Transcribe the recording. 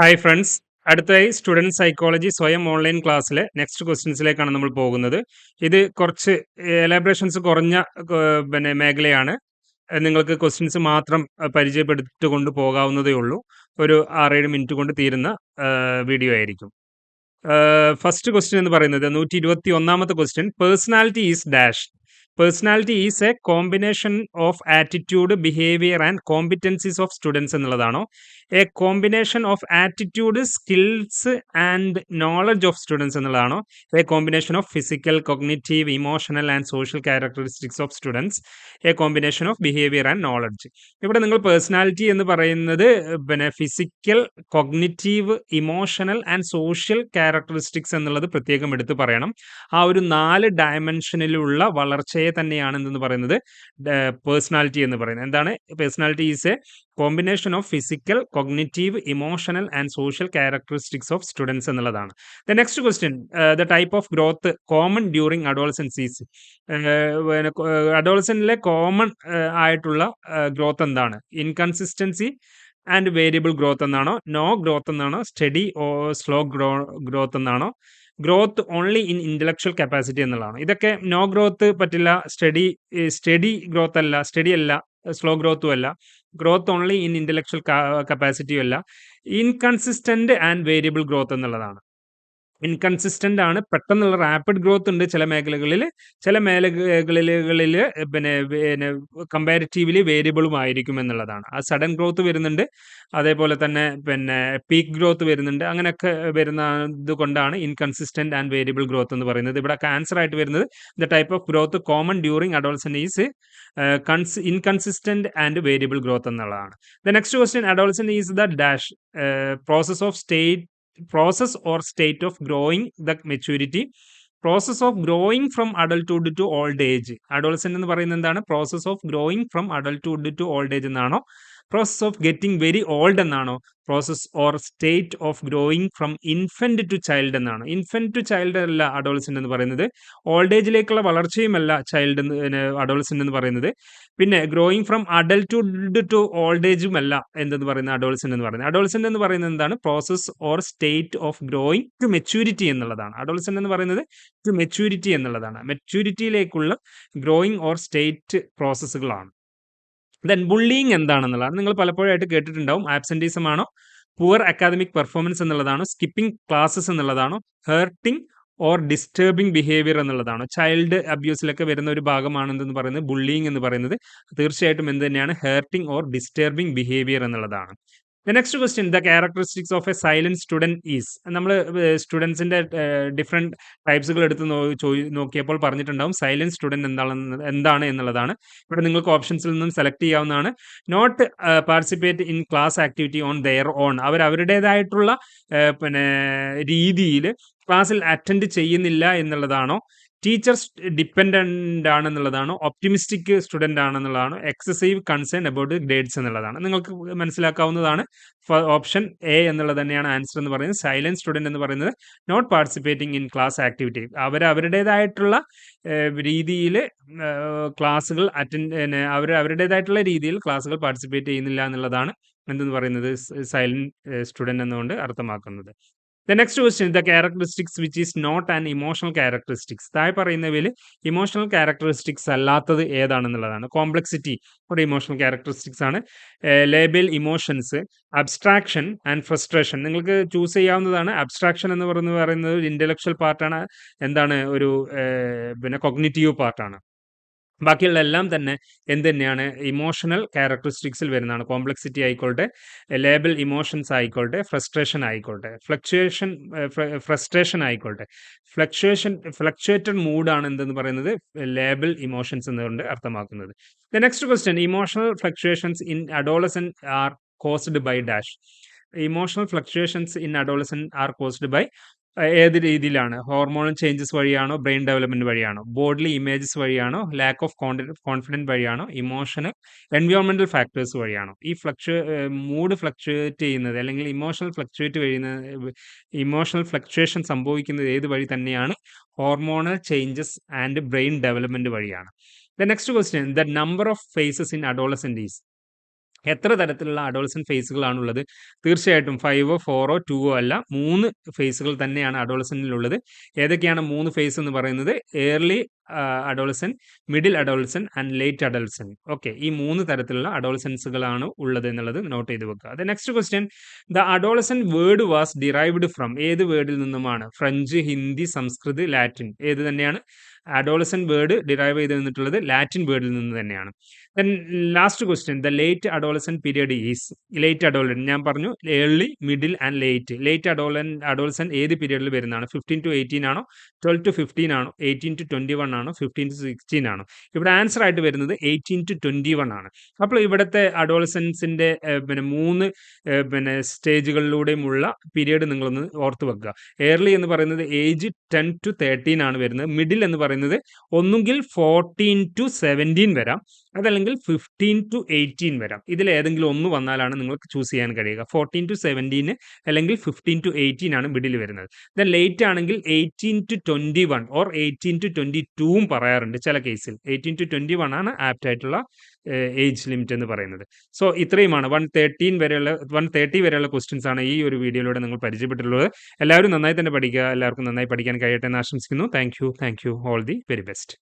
Hi friends അടുത്തായി student psychology സ്വയം online ക്ലാസ്സിലെ നെക്സ്റ്റ് ക്വസ്റ്റ്യൻസിലേക്കാണ് നമ്മൾ പോകുന്നത്. ഇത് കുറച്ച് എലാബറേഷൻസ് കുറഞ്ഞ പിന്നെ മേഖലയാണ്. നിങ്ങൾക്ക് ക്വസ്റ്റ്യൻസ് മാത്രം പരിചയപ്പെടുത്തിട്ട് പരിചയപ്പെടുത്തിക്കൊണ്ട് പോകാവുന്നതേ ഉള്ളൂ. ഒരു ആറേഴ് മിനിറ്റ് കൊണ്ട് തീരുന്ന വീഡിയോ ആയിരിക്കും. ഫസ്റ്റ് ക്വസ്റ്റ്യൻ എന്ന് പറയുന്നത് നൂറ്റി ഇരുപത്തി ഒന്നാമത്തെ question personality is dash personality is a combination of attitude behaviour and competencies of students എന്നുള്ളതാണോ? A combination of attitude skills and knowledge of students എന്നുള്ളതാണോ? A combination of physical cognitive emotional and social characteristics of students a combination of behaviour and knowledge ഇവിടെ നിങ്ങൾ personality എന്ന് പറയുന്നത് പിന്നെ physical cognitive emotional and social characteristics എന്നുള്ളത് പ്രത്യേകം എടുത്ത് പറയണം. ആ ഒരു നാല് ഡയമെൻഷനിലുള്ള വളർച്ചയെ തന്നെയാണ് എന്തെന്ന് പറയുന്നത് പേഴ്സണാലിറ്റി എന്ന് പറയുന്നത്. എന്താണ്? Personality is a combination of physical cognitive emotional and social characteristics of students എന്നുള്ളതാണ്. The next question the type of growth common during adolescences അഡോളസനിലെ common ആയിട്ടുള്ള ഗ്രോത്ത് എന്താണ്? ഇൻകൺസിസ്റ്റൻസി ആൻഡ് വേരിയബിൾ ഗ്രോത്ത് എന്നാണോ? നോ ഗ്രോത്ത് എന്നാണോ? Steady or slow grow growth എന്നാണോ? Growth only in intellectual capacity എന്നുള്ളതാണ്. ഇതൊക്കെ no growth പറ്റില്ല steady steady growth അല്ല steady അല്ല സ്ലോ ഗ്രോത്തും അല്ല. ഗ്രോത്ത് ഓൺലി ഇൻ ഇന്റലക്ച്വൽ കപ്പാസിറ്റിയും അല്ല. ഇൻകൺസിസ്റ്റന്റ് ആൻഡ് വേരിയബിൾ ഗ്രോത്ത് എന്നുള്ളതാണ്. ഇൻകൺസിസ്റ്റന്റ് ആണ്. പെട്ടെന്നുള്ള റാപ്പിഡ് ഗ്രോത്ത് ഉണ്ട് ചില മേഖലകളിൽ. ചില മേഖലകളിൽ പിന്നെ പിന്നെ കമ്പാരിറ്റീവ്ലി വേരിയബിളും ആയിരിക്കും എന്നുള്ളതാണ്. ആ സഡൻ ഗ്രോത്ത് വരുന്നുണ്ട്. അതേപോലെ തന്നെ പിന്നെ പീക്ക് ഗ്രോത്ത് വരുന്നുണ്ട്. അങ്ങനെയൊക്കെ വരുന്നത് കൊണ്ടാണ് ഇൻകൺസിസ്റ്റന്റ് ആൻഡ് വേരിയബിൾ ഗ്രോത്ത് എന്ന് പറയുന്നത്. ഇവിടെ ആൻസർ ആയിട്ട് വരുന്നത് the type of growth common during adolescence is inconsistent and variable growth എന്നുള്ളതാണ്. The next question adolescence is the dash process of state process or state of growing the maturity process of growing from adulthood to old age adolescent എന്ന് പറയുന്നത് എന്താണ്? Process of growing from adulthood to old age എന്നാണോ? Process of getting very old എന്നാണോ? Process or state of growing from infant to child എന്നാണ്? Infant to child അല്ല adolescent എന്ന് പറയുന്നത്. Old ഏജിലേക്കുള്ള വളർച്ചയുമല്ല ചൈൽഡ് അഡോൾസെന്റ് എന്ന് പറയുന്നത്. പിന്നെ growing from adulthood to old ഏജും അല്ല എന്തെന്ന് പറയുന്നത്? അഡോൾസെന്റ് എന്ന് പറയുന്നത്. അഡോൾസെന്റ് എന്ന് പറയുന്നത് എന്താണ്? Process or state of growing to maturity എന്നുള്ളതാണ്. അഡോൾസെന്റ് എന്ന് പറയുന്നത് ടു മെച്യൂരിറ്റി എന്നുള്ളതാണ്. മെച്യൂരിറ്റിയിലേക്കുള്ള ഗ്രോയിങ് ഓർ സ്റ്റേറ്റ് പ്രോസസ്സുകളാണ് ദെൻ ബുള്ളിങ് എന്താണെന്നുള്ളതാണ്. നിങ്ങൾ പലപ്പോഴായിട്ട് കേട്ടിട്ടുണ്ടാവും. ആബ്സെന്റീസം ആണോ? പുവർ അക്കാദമിക് പെർഫോമൻസ് എന്നുള്ളതാണോ? സ്കിപ്പിംഗ് ക്ലാസ്സസ് എന്നുള്ളതാണോ? ഹേർട്ടിംഗ് ഓർ ഡിസ്റ്റർബിംഗ് ബിഹേവിയർ എന്നുള്ളതാണോ? ചൈൽഡ് അബ്യൂസിലൊക്കെ വരുന്ന ഒരു ഭാഗമാണ് എന്തെന്ന് പറയുന്നത് ബുള്ളിങ് എന്ന് പറയുന്നത്. തീർച്ചയായിട്ടും എന്ത് തന്നെയാണ് ഹേർട്ടിംഗ് ഓർ ഡിസ്റ്റർബിംഗ് ബിഹേവിയർ എന്നുള്ളതാണ്. The next question the characteristics of a silent student is നമ്മൾ സ്റ്റുഡൻസിന്റെ ഡിഫറെന്റ് ടൈപ്സുകൾ എടുത്ത് നോക്കിയപ്പോൾ പറഞ്ഞിട്ടുണ്ടാവും സൈലന്റ് സ്റ്റുഡന്റ് എന്താണെന്ന് എന്താണ് എന്നുള്ളതാണ്. ഇവിടെ നിങ്ങൾക്ക് ഓപ്ഷൻസിൽ നിന്നും സെലക്ട് ചെയ്യാവുന്നതാണ്. Not participate in class activity on their own അവർ അവരുടേതായിട്ടുള്ള പിന്നെ രീതിയിൽ ക്ലാസ്സിൽ അറ്റൻഡ് ചെയ്യുന്നില്ല എന്നുള്ളതാണോ? ടീച്ചേഴ്സ് ഡിപ്പെൻഡന്റ് ആണെന്നുള്ളതാണോ ഒപ്റ്റിമിസ്റ്റിക് സ്റ്റുഡന്റ് ആണെന്നുള്ളതാണോ എക്സസീവ് കൺസേൺ അബൌട്ട് ഗ്രേഡ്സ് എന്നുള്ളതാണ്. നിങ്ങൾക്ക് മനസ്സിലാക്കാവുന്നതാണ്. ഓപ്ഷൻ എ എന്നുള്ളത് തന്നെയാണ് ആൻസർ എന്ന് പറയുന്നത്. സൈലൻസ് സ്റ്റുഡന്റ് എന്ന് പറയുന്നത് not participating in class activity. അവർ അവരുടേതായിട്ടുള്ള രീതിയിൽ ക്ലാസ്സുകൾ അറ്റൻഡ് അവർ അവരുടേതായിട്ടുള്ള രീതിയിൽ ക്ലാസ്സുകൾ പാർട്ടിസിപ്പേറ്റ് ചെയ്യുന്നില്ല എന്നുള്ളതാണ് എന്തെന്ന് പറയുന്നത് സൈലന്റ് സ്റ്റുഡന്റ് എന്നുകൊണ്ട് അർത്ഥമാക്കുന്നത്. The next question the characteristics which is not and emotional characteristics താഴെ പറയുന്നവയിൽ ഇമോഷണൽ ക്യാരക്ടറിസ്റ്റിക്സ് അല്ലാത്തത് ഏതാണെന്നുള്ളതാണ്. കോംപ്ലക്സിറ്റി ഒരു ഇമോഷണൽ ക്യാരക്ടറിസ്റ്റിക്സ് ആണ്. Labile emotions abstraction and frustration നിങ്ങൾക്ക് ചൂസ് ചെയ്യാവുന്നതാണ്. അബ്സ്ട്രാക്ഷൻ എന്ന് പറയുന്നത് പറയുന്നത് ഒരു ഇന്റലക്ച്വൽ പാർട്ടാണ് എന്താണ്? ഒരു പിന്നെ കൊഗ്നിറ്റീവ് പാർട്ടാണ് ബാക്കിയുള്ള എല്ലാം തന്നെ എന്ത് തന്നെയാണ്? ഇമോഷണൽ ക്യാരക്ടറിസ്റ്റിക്സിൽ വരുന്നതാണ്. കോംപ്ലക്സിറ്റി ആയിക്കോട്ടെ ലേബൽ ഇമോഷൻസ് ആയിക്കോട്ടെ ഫ്രസ്ട്രേഷൻ ആയിക്കോട്ടെ ഫ്ലക്ച്വേഷൻ ഫ്രസ്ട്രേഷൻ ആയിക്കോട്ടെ. ഫ്ലക്ച്വേഷൻ ഫ്ലക്ച്വേറ്റഡ് മൂഡാണ് എന്തെന്ന് പറയുന്നത്? ലേബൽ ഇമോഷൻസ് എന്നുകൊണ്ട് അർത്ഥമാക്കുന്നത്. The next question emotional fluctuations in adolescence are caused by dash emotional fluctuations in adolescence are caused by ഏത് രീതിയിലാണ്? ഹോർമോൺ ചേഞ്ചസ് വഴിയാണോ ബ്രെയിൻ ഡെവലപ്മെന്റ് വഴിയാണോ? ബോഡിലി ഇമേജസ് വഴിയാണോ ലാക്ക് ഓഫ് കോൺഫിഡന്റ് വഴിയാണോ ഇമോഷണൽ എൻവയോൺമെന്റൽ ഫാക്ടേഴ്സ് വഴിയാണോ? ഈ ഫ്ലക്ച് മൂഡ് ഫ്ലക്ച്വേറ്റ് ചെയ്യുന്നത് അല്ലെങ്കിൽ ഇമോഷണൽ ഫ്ലക്ച്വേറ്റ് വഴിയുന്ന ഇമോഷണൽ ഫ്ലക്ച്വേഷൻ സംഭവിക്കുന്നത് ഏത് വഴി തന്നെയാണ്? Hormonal changes and brain development വഴിയാണ്. The next question the number of phases in adolescents എത്ര തരത്തിലുള്ള അഡോൾസൻ ഫേസുകളാണുള്ളത് തീർച്ചയായിട്ടും ഫൈവോ ഫോറോ ടൂവോ അല്ല മൂന്ന് ഫേസുകൾ തന്നെയാണ് അഡോൾസണിലുള്ളത് ഏതൊക്കെയാണ് മൂന്ന് ഫേസ് എന്ന് പറയുന്നത്? Early adolescence middle adolescence and late adolescence okay ഈ മൂന്ന് തരത്തിലുള്ള അഡോൾസൻസുകളാണ് ഉള്ളത് എന്നുള്ളത് നോട്ട് ചെയ്ത് വെക്കുക. അത് next question the adolescence word was derived from ഏത് വേർഡിൽ നിന്നുമാണ്? ഫ്രഞ്ച് ഹിന്ദി സംസ്കൃത് ലാറ്റിൻ ഏത് തന്നെയാണ്? അഡോളസൻ വേർഡ് ഡിറൈവ് ചെയ്ത് നിന്നിട്ടുള്ളത് ലാറ്റിൻ വേർഡിൽ നിന്ന് തന്നെയാണ്. Then last question the late adolescence period is late adolescence ഞാൻ പറഞ്ഞു early middle and late late adolescence adolescence ഏത് പീരിയഡിൽ വരുന്നതാണ്? ഫിഫ്റ്റീൻ ടു എയ്റ്റീൻ ആണോ? ട്വൽവ് ടു ഫിഫ്റ്റീൻ ആണോ? എയ്റ്റീൻ ടു ട്വന്റി വൺ ആണോ ഫിഫ്റ്റീൻ ടു സിക്സ്റ്റീൻ ആണ്. ഇവിടെ ആൻസർ ആയിട്ട് വരുന്നത് എയ്റ്റീൻ ടു ട്വന്റി വൺ ആണ്. അപ്പോൾ ഇവിടുത്തെ അഡോളസൻസിന്റെ പിന്നെ മൂന്ന് പിന്നെ സ്റ്റേജുകളിലൂടെയുമുള്ള പീരീഡ് നിങ്ങളൊന്ന് ഓർത്ത് വെക്കുക. ഏർലി എന്ന് പറയുന്നത് ഏജ് ടെൻ ടു തേർട്ടീൻ ആണ് വരുന്നത്. മിഡിൽ എന്ന് പറയുന്നത് ഒന്നുകിൽ ഫോർട്ടീൻ ടു സെവന്റീൻ വരാം. അതല്ലെങ്കിൽ ഫിഫ്റ്റീൻ ടു എയ്റ്റീൻ വരാം. ഇതിൽ ഏതെങ്കിലും ഒന്ന് വന്നാലാണ് നിങ്ങൾക്ക് ചൂസ് ചെയ്യാൻ കഴിയുക. ഫോർട്ടീൻ ടു സെവന്റീന് അല്ലെങ്കിൽ ഫിഫ്റ്റീൻ ടു എയ്റ്റീൻ ആണ് മിഡിൽ വരുന്നത്. ദെൻ ലേറ്റ് ആണെങ്കിൽ eighteen to twenty one or eighteen to twenty ടൂവും പറയാറുണ്ട് ചില കേസിൽ എയ്റ്റീൻ ടു ട്വന്റി വൺ ആണ് ആപ്റ്റ് ആയിട്ടുള്ള ഏജ് ലിമിറ്റ് എന്ന് പറയുന്നത്. സോ ഇത്രയുമാണ്. വൺ തേർട്ടീൻ വരെയുള്ള വൺ തേർട്ടി വരെയുള്ള ക്വസ്റ്റ്യൻസ് ആണ് ഈ ഒരു വീഡിയോയിലൂടെ നിങ്ങൾ പരിചയപ്പെട്ടിട്ടുള്ളത്. എല്ലാവരും നന്നായി തന്നെ പഠിക്കുക. എല്ലാവർക്കും നന്നായി പഠിക്കാൻ കഴിയട്ടെ എന്ന് ആശംസിക്കുന്നു. Thank you thank you all the very best